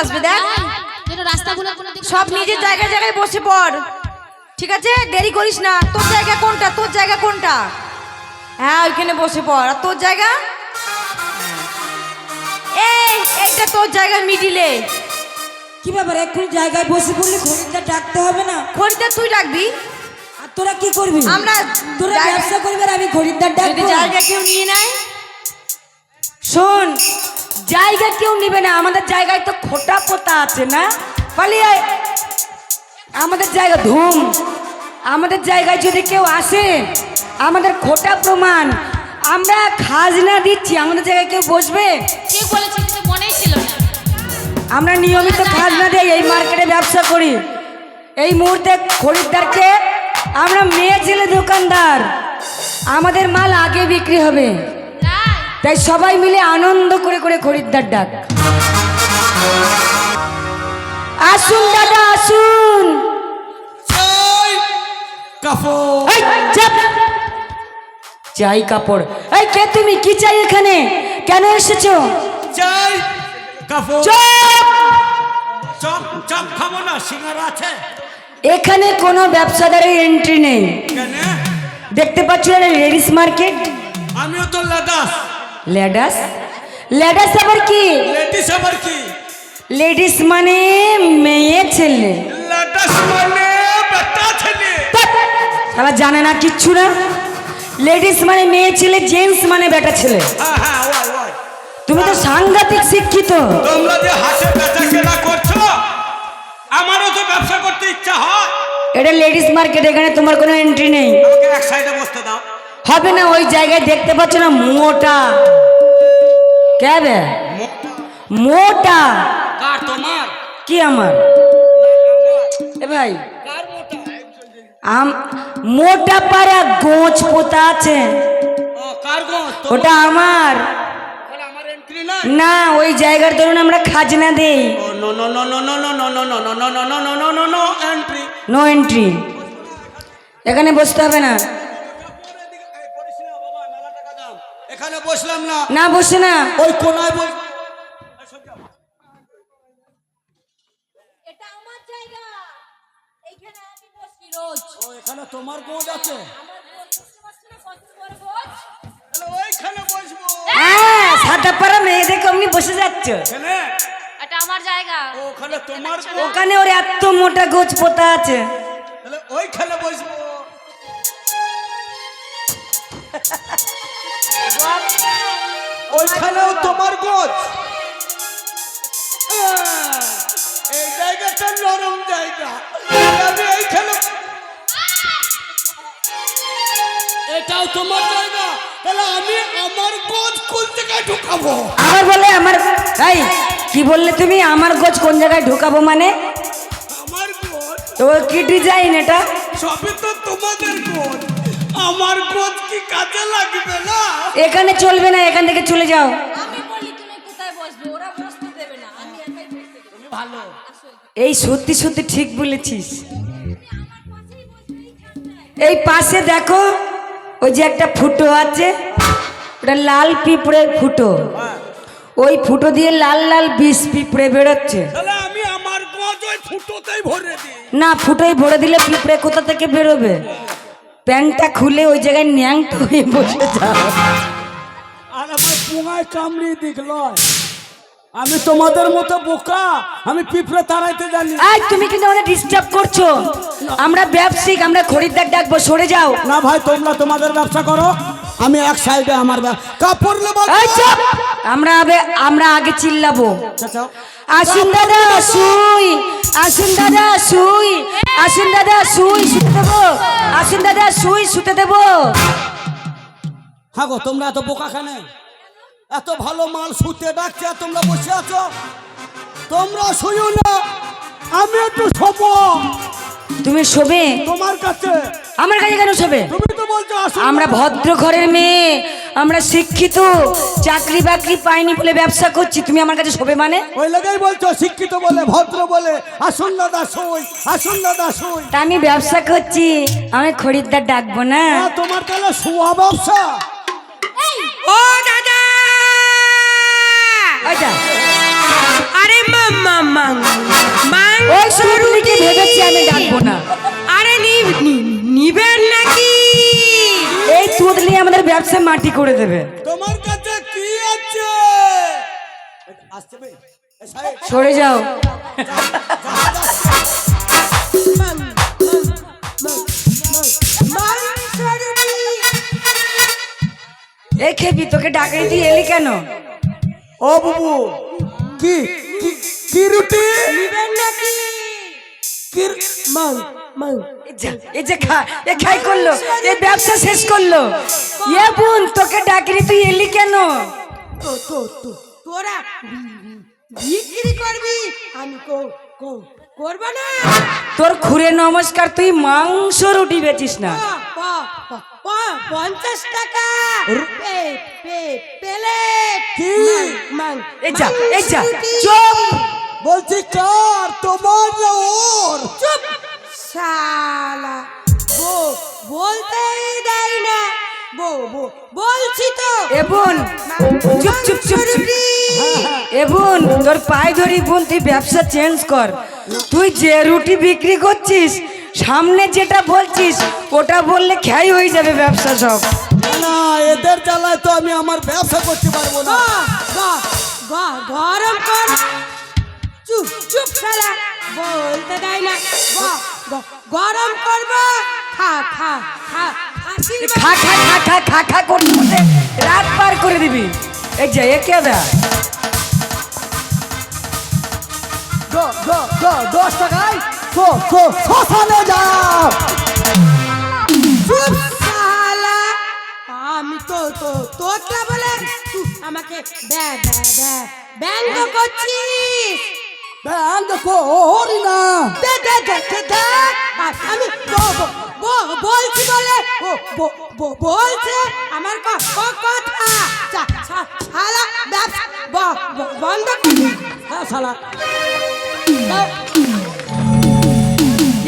আসবে দেখ। সব নিজের জায়গায় জায়গায় বসে পড়। ঠিক আছে? দেরি করিস না। তোর জায়গা কোনটা? তোর জায়গা কোনটা? হ্যাঁ ওইখানে বসে পড়। আর তোর জায়গা? এই এইটা তোর জায়গা মিডিলে কি ব্যাপার? এক্ষুনি জায়গায় বসে পড়লে খরিদ্দার ডাকতে হবে না? খরিদ্দার তুই ডাকবি। আর তোরা কি করবি? আমরা তোরা ব্যবসা করবি আর আমি খরিদ্দার ডাকবো? জায়গা কেউ নিয়ে নেয়। শোন জায়গা কেউ নিবে না আমাদের জায়গায় তো খোটা পোতা আছে না? পালিয়ে আমাদের জায়গা ধুম। আমাদের জায়গায় যদি কেউ আসে আমাদের খোটা প্রমাণ। আমরা খাজনা দিচ্ছি আমাদের জায়গায় কেউ বসবে? বলেছে মনেই ছিল আমরা নিয়মিত খাজনা দিই এই মার্কেটে ব্যবসা করি। এই মুহূর্তে খরিদ্দারকে আমরা মেয়ে ছেলে দোকানদার। আমাদের মাল আগে বিক্রি হবে। তাই সবাই মিলে আনন্দ করে করে খরিদ্দার ডাক। আসুন দাদা আসুন। চাই কাপড়। এই, চাপ। চাই কাপড়। এই কে তুমি? কি চাই এখানে? কেন এসেছ? চাই কাপড়। চুপ! চপ চপ খাব না সিঙ্গারা আছে। এখানে কোনো ব্যবসাদারের এন্ট্রি নেই। দেখতে পাচ্ছ লেডিস মার্কেট। আমিও তো লাদাস। লেডাস লেডাস আবার কি? লেডিস আবার কি? লেডিস মানে মেয়ে ছেলে। লাদাস মানে বেটা ছেলে। তারা জানে না কিচ্ছু না। লেডিস মানে মেয়ে ছেলে জেন্টস মানে বেটা ছেলে। হ্যাঁ হ্যাঁ তুমি তো সাংঘাতিক শিক্ষিত। তোমরা যে হাটে বেচা কেনা করছ আমারও তো ব্যবসা করতে ইচ্ছা হয়। এটা লেডিস মার্কেট এখানে তোমার কোনো এন্ট্রি নেই। আমাকে এক সাইডে বসতে দাও। হবে না ওই জায়গায় দেখতে পাচ্ছ না মোটা কেবে মোটা কার তোমার কি আমার এ ভাই আম মোটা পাড়া গোঁচ পোতা আছে ওটা আমার না ওই জায়গার ধরুন আমরা খাজনা দেই নো এন্ট্রি এখানে বসতে হবে না এখানে বসলাম না। না বসে না। ওই কোনায় বস এটা আমার জায়গা। এইখানে আমি বসি রোজ। ও এখানে তোমার গোজ আছে। আমার বোন বুঝতে পারছ না কত বড় বোঝ। তাহলে ওইখানে বসবো। হ্যাঁ সাদা পাড়া মেয়েদেরকে অমনি বসে যাচ্ছ। এখানে? এটা আমার জায়গা। ও, ওখানে তোমার গো ওখানে ওর এত মোটা গোছ পোতা আছে। তাহলে ওইখানে বসবো। ওইখানেও তোমার গোজ এই জায়গাটা নরম জায়গা। আমি এইখানে এটাও তোমার জায়গা। তাহলে আমি আমার গোজ কোন জায়গায় ঢুকাবো? আমার বলে আমার এই কি বললে তুমি? আমার গোছ কোন জায়গায় ঢুকাবো মানে? আমার তো কি ডিজাইন এটা? সবই তো তোমাদের গোজ আমার গোজ কি কাজে লাগবে না? এখানে চলবে না এখান থেকে চলে যাও। আমি বলি তুমি কোথায় বসবে? ওরা বসতে দেবে না আমি একাই বসতে দেবো ভালো। এই সত্যি সত্যি ঠিক বলেছিস। এই পাশে দেখো ওই যে একটা ফুটো আছে ওটা লাল পিঁপড়ের ফুটো। ওই ফুটো দিয়ে লাল লাল বিষ পিঁপড়ে বেরোচ্ছে। আমি আমার ফুটোতেই ভরে দিই। না ফুটোই ভরে দিলে পিঁপড়ে কোথা থেকে বেরোবে? প্যান্টটা খুলে ওই জায়গায় ন্যাংটো হয়ে বসে যাও। আর আমার পুঙায় কামড়িয়ে দেখল আমি তোমাদের মতো বোকা আমি পিঁপড়ে তাড়াইতে জানি আজ তুমি কিন্তু আমাদের ডিস্টার্ব করছ। আমরা ব্যবসায়িক আমরা খরিদ্দার ডাকবো সরে যাও। না ভাই তোমরা তোমাদের ব্যবসা করো। আমি এক সাইডে আমার কাপড় নেব! আমরা আমরা আগে চিল্লাবো। আসুন দাদা শুই আসুন দাদা শুই আসুন দাদা সুই শুতে দেবো। আসুন দাদা সুই শুতে দেবো। হ্যাঁ গো তোমরা এত বোকা খানে এত ভালো মাল শুতে ডাকছে তোমরা বসে আছো? তোমরা শুইও না। আমি একটু শোবো। তুমি শোবে? তোমার কাছে। আমার কাছে কেন শোবে? তুমি তো বলছো আসো আমরা ভদ্র ঘরের মেয়ে আমরা শিক্ষিত চাকরি বাকরি পাইনি বলে ব্যবসা করছি তুমি আমার কাছে শোবে মানে? ওই লাগাই বলছো শিক্ষিত বলে ভদ্র বলে আসুন দাদা সই আসুন দাদা সই তা আমি ব্যবসা করছি আমি খরিদ্দার ডাকবো না। না, তোমার তাহলে শুয়া ব্যবসা? ওইটা আরে মা মা মাং মাং ওই সুরুলিকে ভেবেছি আমি ডাকবো না। আরে নিবেন নাকি? এই চুদলি আমাদের ব্যবসা মাটি করে দেবে। তোমার কাছে কি আছে? ভাই সরে যাও। এ খেপি তোকে ডাকাইতে এলি কেন? ও বুবু কি? কি- কি রুটি? নিবেন নাকি? কি রু- মাং মাং এই যা- খা এ খাই করল এই ব্যবসা শেষ করল। এ বোন তোকে ডাকিনি তুই এলি কেন? তো তো তো তোরা বিক্রি করবি আমি কো কো করব না। তোর খুরে নমস্কার তুই মাংস রুটি বেচিস না। পঞ্চাশ টাকা। পে- পে- প্লেট কি? মাং- এই যা এই যা চুপ। বলছি কার? তোমার না ওর? চুপ! শালা বো বলতেই দেয় না। বো বো বলছি তো। এ বোন চুপ চুপ চুপ। এ বোন তোর পায়ে ধরি বোন তুই ব্যবসা চেঞ্জ কর। তুই যে রুটি বিক্রি করছিস সামনে যেটা বলছিস ওটা বললে খেয়াই হয়ে যাবে ব্যবসা সব। না, এদের জ্বালায় তো আমি আমার ব্যবসা করতে পারব না। গরম কর। চুপ চুপ শালা বলতে দেয় না। গ- গ- গরম করব খা খা খা খা খা খা খা খা খা করতে রাত পার করে দিবি। এই যে এ কে দা। দ- দ- দ- দশ টাকায় তো তো শ্মশানে যাও। আমি তো তো তোতলা বলে আমাকে ব্যা ব্যা ব্যা ব্যঙ্গ করছিস। ব্যাংক করি না। দে দে দে দে দে। আমি বলছি বলে বলছে আমার কথা। চা- চা- শালা বন্ধ হ্যাঁ শালা।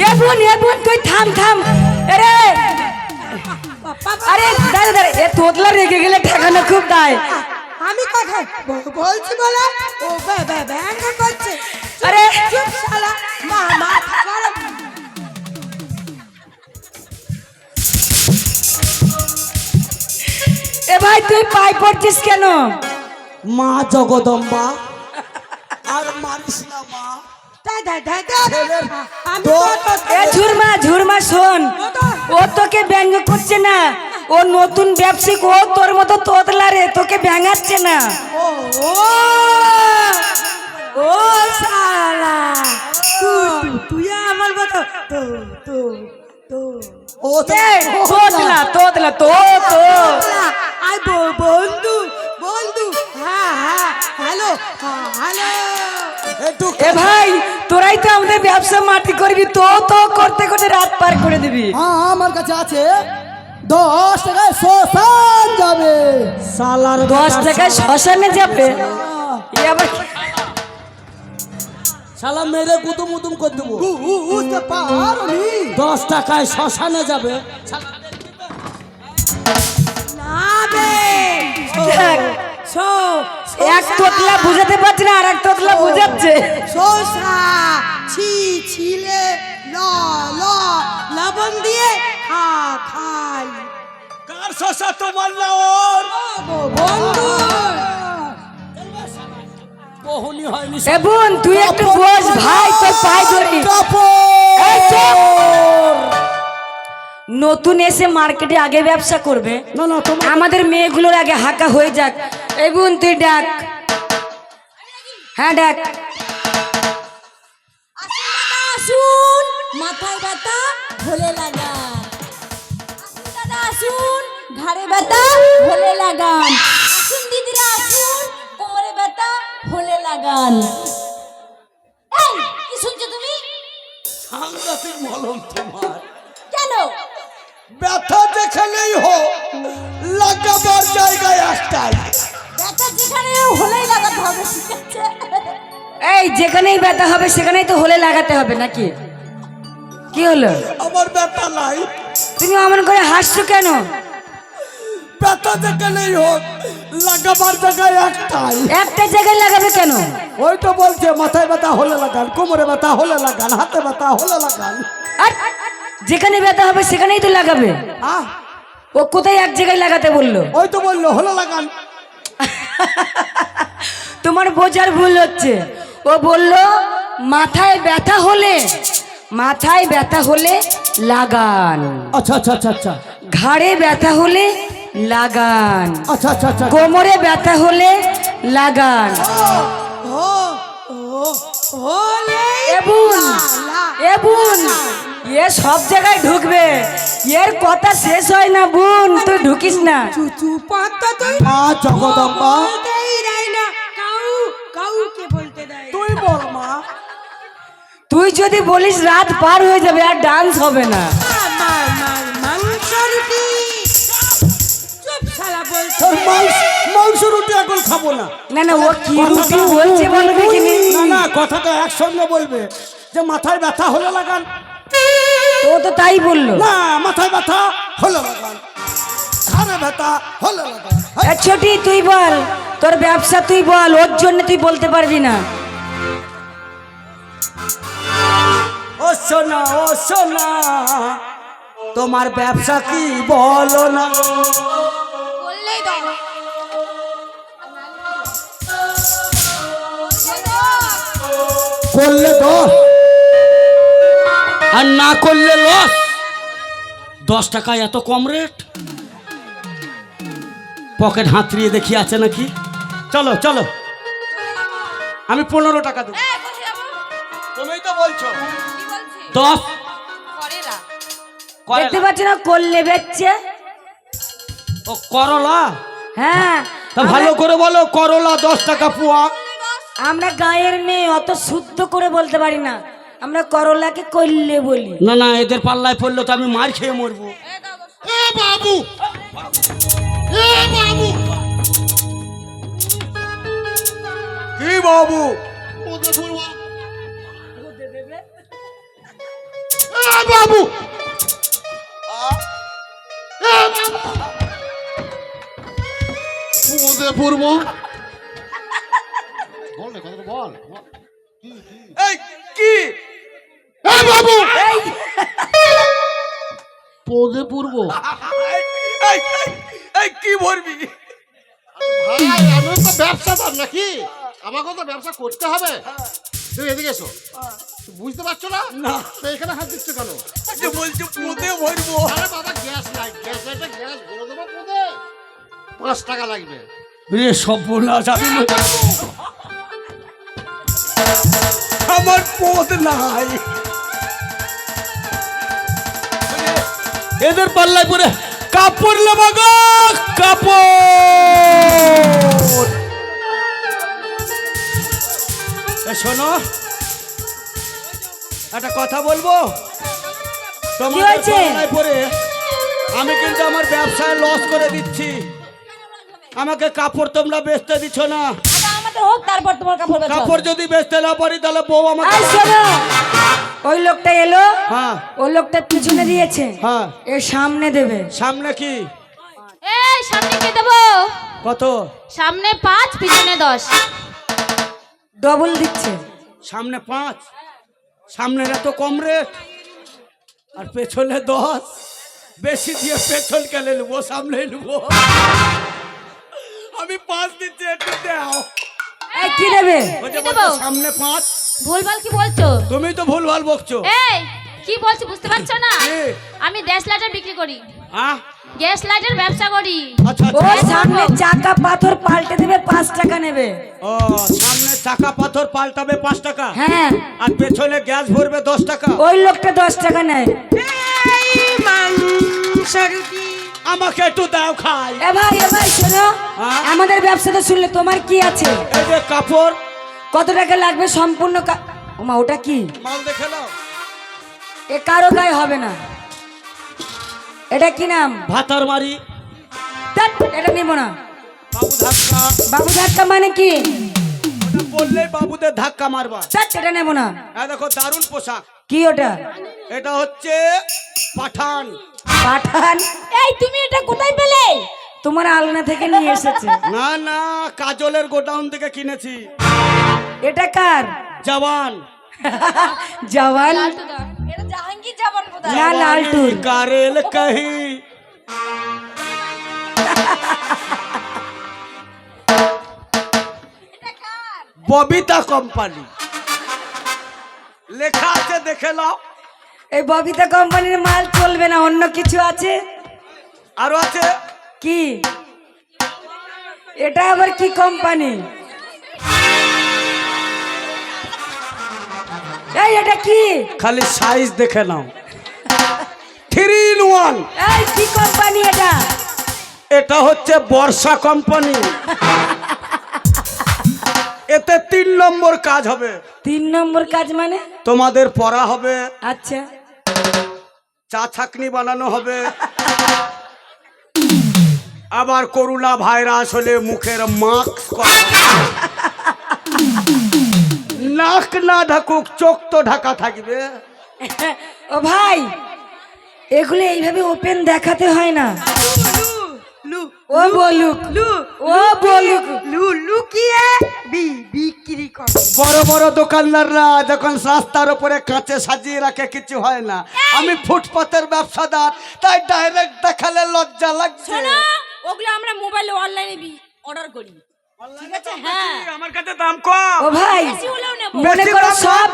এ বোন এ বোন তুই থাম থাম। আরে আরে দাঁড়া দাঁড়া এ তোতলা রেগে গেলে ঠেকানো খুব দায়। আমি কথা বলছি বলে ও ব্যঙ্গ করছে। আরে চুপ শালা। মা গরম। এ ভাই তুই পাই পড়ছিস কেন? মা জগদম্বা আর মারিস না মা। ঝুরমা ঝুরমা শোন। ও তোকে ব্যঙ্গ করছে না। ও নতুন ব্যবসায়িক ও তোর মতো তোতলা রে তোকে ভ্যাঙাচ্ছে না। ও। ও শালা। তুই আমার মতো তো তো তো। ও তোতলা তোতলা তো তো আই বন্ধু বন্ধু। হ্যাঁ হ্যাঁ হ্যালো হ্যাঁ হ্যালো। এ ভাই তোরাই তো আমাদের ব্যবসা মাটি করবি তো তো করতে করতে রাত পার করে দিবি। হ্যাঁ আমার কাছে আছে। দশ টাকায় শ্মশান যাবে। সালার দশ টাকায় শ্মশানে যাবে? এ আবার শালা মেরে গুদুম উদুম করে দেবো। বুঝতে পারি দশ টাকায় শ্মশানে যাবে। এক তোতলা বুঝাতে পারছি না আর এক তোতলা বুঝাচ্ছে। শোষা ছি ছিলে ল ল লবণ দিয়ে খা খাই। কার শশা তোমার না ওর? বন্ধু। বহনি হয়নি এ তুই একটু বস ভাই তোর পায়ে ধরি নতুন এসে মার্কেটে আগে ব্যবসা করবে। না না আমাদের মেয়েগুলোর আগে হাঁকা হয়ে যাক। এই বোন তুই ডাক। হ্যাঁ ডাক। আসুন মাথায় ব্যথা ভোলে লাগান। আসুন দাদা আসুন ঘাড়ে ব্যথা ভোলে লাগান। ভোলে লাগান। এই কি শুনছো তুমি? সাংঘাতিক মলম তোমার। কেন? ব্যথা যেখানেই হোক লাগাবার জায়গায় একটাই। ব্যথা যেখানে হলেই লাগাতে হবে ঠিক আছে? এই যেখানেই ব্যথা হবে সেখানেই তো হলে লাগাতে হবে নাকি? কি হলো? আমার ব্যথা নাই। তুমি অমন করে হাসছো কেন? ব্যথা যেখানেই হোক লাগাবার জায়গায় একটাই। একটা জায়গায় লাগাবে কেন? ওই তো বলছে মাথায় ব্যথা হলে লাগান কোমরে ব্যথা হলে লাগান হাতে ব্যথা হলে লাগান। আর যেখানে ব্যথা হবে সেখানেই তো লাগাবে। আহ ও কোথায় এক জায়গায় লাগাতে বলল? ওই তো বলল হলে লাগান। তোমার বোঝার ভুল হচ্ছে। ও বলল মাথায় ব্যথা হলে মাথায় ব্যথা হলে লাগান। আচ্ছা আচ্ছা আচ্ছা আচ্ছা। ঘাড়ে ব্যথা হলে লাগান। আচ্ছা আচ্ছা আচ্ছা। কোমরে ব্যথা হলে লাগান। এ সব জায়গায় ঢুকবে। এর কথা শেষ হয় না বোন তুই ঢুকিস না। জগদম্বা। বল মা। তুই যদি বলিস রাত পার হয়ে যাবে আর ডান্স হবে না। তোর মাংস মাংস রুটি এখন খাব না। না না ও কি রুটি বলছে বলো দেখিনি না না। কথাটা একসঙ্গে বলবে। যে মাথায় ব্যথা হলে লাগান ও তো তাই বলল। না মাথায় ব্যথা হলে লাগান ঘাড়ে ব্যথা হলে লাগান ছোটি তুই বল তোর ব্যবসা তুই বল ওর জন্য তুই বলতে পারবি না। ও সোনা ও সোনা তোমার ব্যবসা কি বলো না? বললেই দাও করলে দশ। আর না করলে লস। দশ টাকায় এত কম রেট? পকেট হাতড়িয়ে দেখি আছে নাকি? চলো চলো। আমি পনেরো টাকা দেবো। তুমি তো বলছো। দশ। দেখতে পাচ্ছ না করলে বেচছে। ও করলা? হ্যাঁ তা ভালো করে বলো করলা দশ টাকা পোয়া। আমরা গায়ের মেয়ে অত শুদ্ধ করে বলতে পারি না। আমরা করলাকে করলে বলি। না না এদের পাল্লায় পড়লে তো আমি মার খেয়ে মরবো। এ বাবু! এ বাবু! কি বাবু? ওদের ধরবা এ বাবু বাবু! ওদের পড়ব বল না কথাটা বল। বল। এই কি? এ বাবু! পদে পড়ব এই, এই, এই কি ভরবি ভাই আমি তো ব্যবসাদার নাকি? আমাকে তো ব্যবসা করতে হবে। তুমি এদিকে এসো। বুঝতে পারছ না? না। এখানে হাত দিচ্ছ কেন? বলছে পুঁতে ভরবো। আরে বাবা গ্যাস লাগ গ্যাস এটা গ্যাস। ভরে দেবো পদে। পাঁচ টাকা লাগবে। রে সর্বনাশ আমি আমার পথ নাই। এদের পাল্লায় পরে কাপড় নেবা গো কাপড়। শোনো একটা কথা বলব? তোমার পরে আমি কিন্তু আমার ব্যবসায় লস করে দিচ্ছি। আমাকে কাপড় তোমরা বেচতে দিচ্ছ না। আমাদের হোক তারপর তোমার কাপড় বেচো। কাপড় যদি বেচতে না পারি তাহলে বউ আমাকে শোনো ওই লোকটা এলো হ্যাঁ। ওই লোকটা পিছনে দিয়েছে। হ্যাঁ। এ সামনে দেবে। সামনে কি? এই সামনে কে দেবো? কত? সামনে পাঁচ পিছনে দশ। ডবল দিচ্ছে। সামনে পাঁচ? সামনের এত কম রেট? আর পেছনে দশ? বেশি দিয়ে পেছন কেলে নেব সামনে নেব। আমি পাঁচ দিচ্ছি একটু দাও। এই কি দেবে? সামনে পাঁচ। ভুলভাল কি বলছো? তুমি তো ভুল ভালো বকছো। এই কি বলছি বুঝতে পারছ না? কি? আমি গ্যাস লাইটার বিক্রি করি। হ্যাঁ গ্যাস লাইটার ব্যবসা করি। আচ্ছা ও আচ্ছা। সামনে চাকা পাথর পাল্টে দেবে পাঁচ টাকা নেবে। ও সামনে চাকা পাথর পাল্টাবে পাঁচ টাকা? হ্যাঁ। আর পেছনে গ্যাস ভরবে দশ টাকা? ওই লোকটা দশ টাকা নেয়। এই মাংস রুটি আমাকে একটু দাও খাই। এ ভাই এ ভাই শোনো হ্যাঁ? আমাদের ব্যবসাটা শুনলে তোমার কি আছে? এই যে কাপড়। কত টাকা লাগবে সম্পূর্ণ কা- ওমা ওটা কি? মাল দেখে নাও। এ কারও গায়ে হবে না। এটা কি নাম? ভাতার মারি ধ্যাৎ, এটা নিব না। বাবু ধাক্কা। বাবু ধাক্কা মানে কি? ওটা বললেই বাবুদের ধাক্কা মারবা ধ্যাৎ, এটা নেব না। এই দেখো দারুণ পোশাক। কি ওটা? এটা হচ্ছে পাঠান। পাঠান। এই তুমি এটা কোথায় পেলে? তোমার আলনা থেকে নিয়ে এসেছে। না না কাজলের গোডাউন থেকে কিনেছি। এটা কার? জওয়ান। জওয়ান? এটা জাহাঙ্গীর বোধহয়। না লালটুর কারেল কহি। ববিতা কোম্পানি। লেখা আছে দেখে নাও। এই ববিতা কোম্পানির মাল চলবে না অন্য কিছু আছে? আরও আছে? কি? এটা আবার কি কোম্পানি? এই এটা কি? খালি সাইজ দেখে নাও। থ্রি ইন ওয়ান এই কি কোম্পানি এটা? এটা হচ্ছে বর্ষা কোম্পানি। এতে তিন নম্বর কাজ হবে। তিন নম্বর কাজ মানে? তোমাদের পড়া হবে। আচ্ছা। চা ছাকনি বানানো হবে। আবার করোনা ভাইরাস হলে মুখের মাস্ক নাক না ঢাকুক, চোখ তো ঢাকা থাকবে। ও ভাই, এগুলো এইভাবে ওপেন দেখাতে হয় না। ও বলুক লু ও বলুক। লু লুকিয়ে বি বিক্রি কর। বড় বড় দোকানদাররা যখন রাস্তার উপরে কাঁচে সাজিয়ে রাখে কিছু হয় না। আমি ফুটপাতের ব্যবসাদার তাই ডাইরেক্ট দেখালে লজ্জা লাগছে। ওগুলো আমরা মোবাইলে অনলাইনে অর্ডার করি। হ্যাঁ। আমার কাছে দাম কম। ও ভাই মনে করো দাম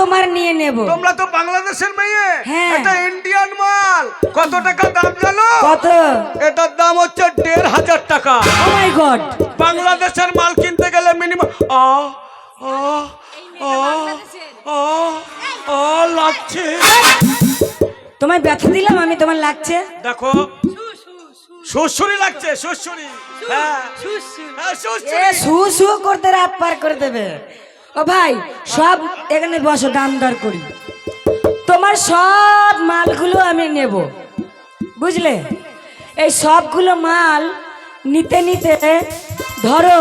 তোমার নিয়ে নেব। তোমরা তো বাংলাদেশের মেয়ে। হ্যাঁ। এটা কত টাকা দাম জানো? কত? এটার দাম হচ্ছে দেড় হাজার টাকা। ও মাই গড বাংলাদেশের মাল কিনতে গেলে মিনিমাম আ আ আ আ আ লাগছে। তোমায় ব্যথা দিলাম আমি তোমার লাগছে? দেখো। শ্বশুরি লাগছে শ্বশুরি হ্যাঁ। হ্যাঁ, শু শু করতে রাত পার করে দেবে। ও ভাই সব এখানে বসো দাম দর করি। তোমার সব মালগুলো আমি নেব। বুঝলে? এই সবগুলো মাল নিতে নিতে ধরো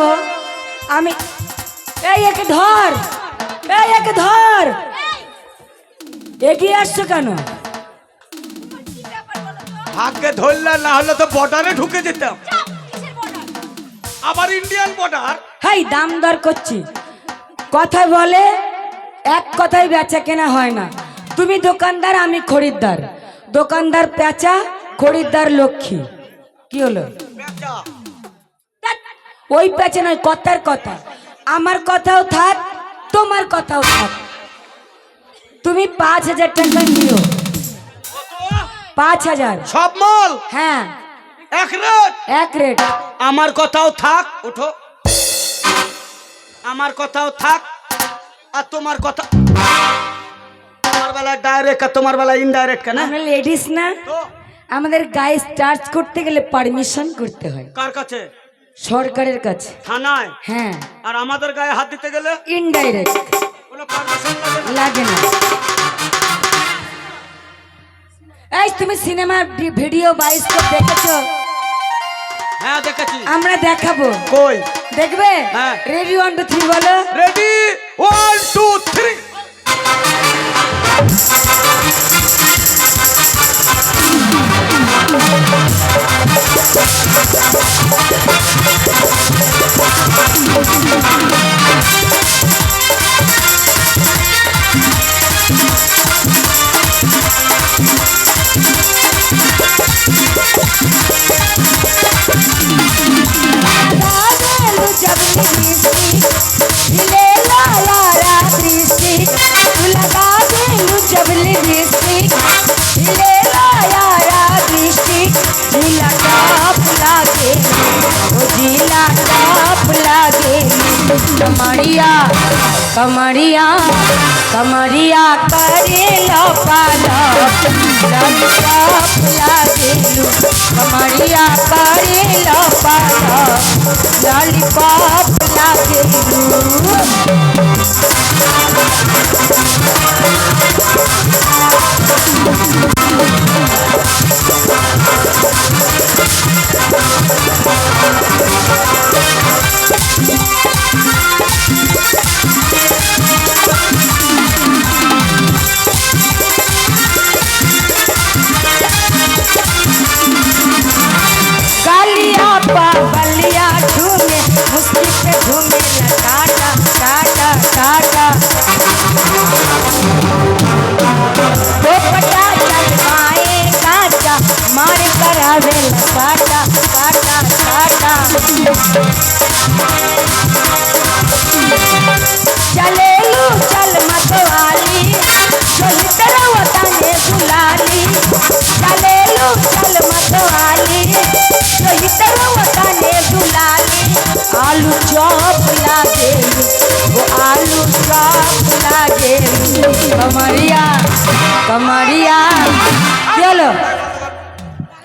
আমি এই একে ধর! এই একে ধর! এগিয়ে আসছো কেন? ভাগ্যে ধরলে না হলে তো বর্ডারে ঢুকে যেতাম। আবার ইন্ডিয়ান বর্ডার হাই দাম দর করছি। কথা বলে এক কথাই বেচা কেনা হয় না। তুমি দোকানদার আমি খরিদ্দার। দোকানদার পেঁচা খরিদ্দার লক্ষ্মী। কি হলো? ওই পেঁচা নয় কথার কথা। আমার কথাও থাক তোমার কথাও থাক। তুমি পাঁচ হাজার টাকা নিও। পাঁচ হাজার। সব মাল? হ্যাঁ। এক রেট? এক রেট। আমার কথাও থাক উঠো আমার কথাও থাক আর তোমার কথা আমার বেলা ডাইরেক্ট আর তোমার বেলা ইনডাইরেক্ট কেন? আমরা লেডিস না। আমাদের গায়ে চার্জ করতে গেলে পারমিশন করতে হয়। কার কাছে? সরকারের কাছে। থানায়? হ্যাঁ। আর আমাদের গায়ে হাত দিতে গেলে? ইনডাইরেক্ট কোনো পারমিশন লাগে না। এই তুমি সিনেমা ভিডিও বাইস্কোপ দেখেছ? হ্যাঁ দেখেছি। আমরা দেখাবো। কই? দেখবে। রেডি ওয়ান টু থ্রি বলো। রেডি ওয়ান টু থ্রি লাগালো कमरिया कमरिया करे लपालप लॉलीपॉप लागेलू कमरिया करे लपालप लॉलीपॉप लागेलू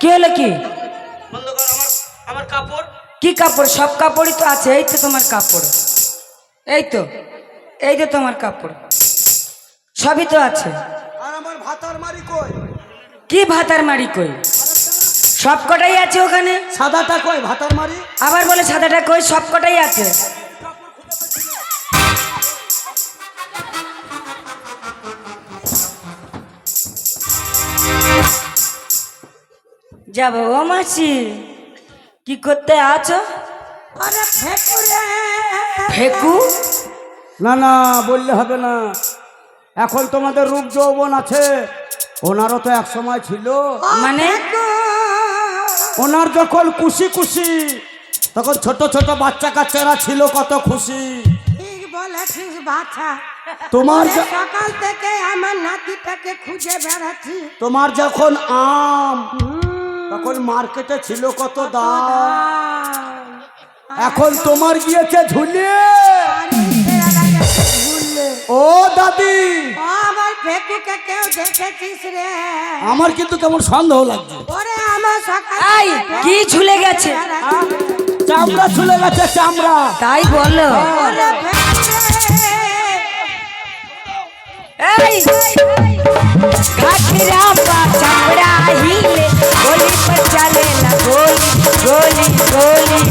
কি হলো কি? আমার আমার কাপড়। কি কাপড়? সব কাপড়ই তো আছে এই তো তোমার কাপড়। এই তো এই তো তোমার কাপড়। সবই তো আছে। আর আমার ভাতার মারি কই? কি ভাতার মারি কই? সব কটাই আছে ওখানে? সাদাটা কই ভাতার মারি? আবার বলে সাদাটা কই? সব কটাই আছে। যাব ও মাসি। কি করতে আছো? আরে ফেকু? না না বললে হবে না। এখন তোমাদের রূপ যৌবন আছে। ওনারও তো এক সময় ছিল। মানে ওনার যখন খুশি খুশি তখন ছোট ছোট বাচ্চা কাচ্চারা ছিল কত খুশি। ঠিক বলেছিস বাছা। তোমার সকাল থেকে আমার নাতিটাকে খুঁজে বেড়াচ্ছি। তোমার যখন আম তখন মার্কেটে ছিল কত দাম? এখন তোমার গিয়েছে ঝুলিয়ে ও দাদি। আমার ফেকুকে কেউ দেখেছিস রে। আমার কিন্তু কেমন সন্দেহ লাগছে। ওরে আমার সকাল কি ঝুলে গেছে? চামড়া ছুলে গেছে চামড়া। তাই বলো। ওরে এই घाघरा पा छपड़ा हिले गोली पर चले ना गोली गोली गोली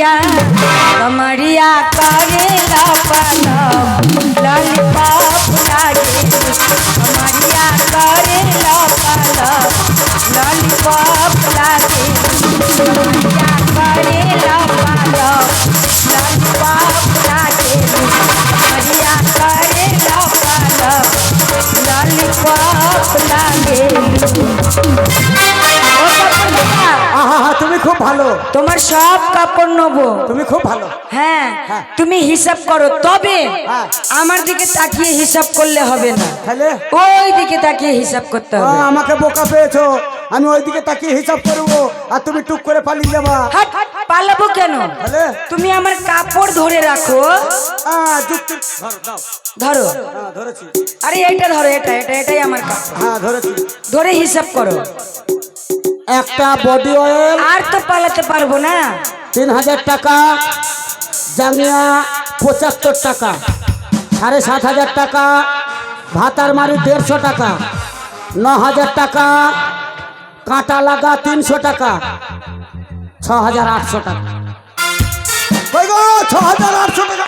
কমরিয়া কমরিয়া করে ললিপপ লাগে। কমরিয়া করে ললিপপ লাগে। কমরিয়া করে ললিপপ লাগে। কমরিয়া করে ললিপপ লাগে। ভালো। তোমার সব কাপড় নেব। তুমি খুব ভালো। হ্যাঁ হ্যাঁ। তুমি হিসাব করো। তবে হ্যাঁ। আমার দিকে তাকিয়ে হিসাব করলে হবে না। তাহলে? ওই দিকে তাকিয়ে হিসাব করতে হবে। আমাকে বোকা পেয়েছ। আমি ওইদিকে তাকিয়ে হিসাব করব। আর তুমি টুক করে পালিয়ে যাবা। পালাবো কেন? তুমি আমার কাপড় ধরে রাখো। ধরো দাও ধরো। ধরেছি। আরে এটা ধরো এটা এটা এটাই আমার কাপড়। হ্যাঁ ধরেছি। ধরে হিসাব করো। একটা বডি অয়েল আর তো পালাতে পারব না। তিন হাজার টাকা জাঙ্গিয়া পঁচাত্তর টাকা সাড়ে সাত হাজার টাকা ভাতার মারি দেড়শো টাকা ন হাজার টাকা কাঁটা লাগা তিনশো টাকা ছ হাজার আটশো টাকা। ছ হাজার আটশো টাকা।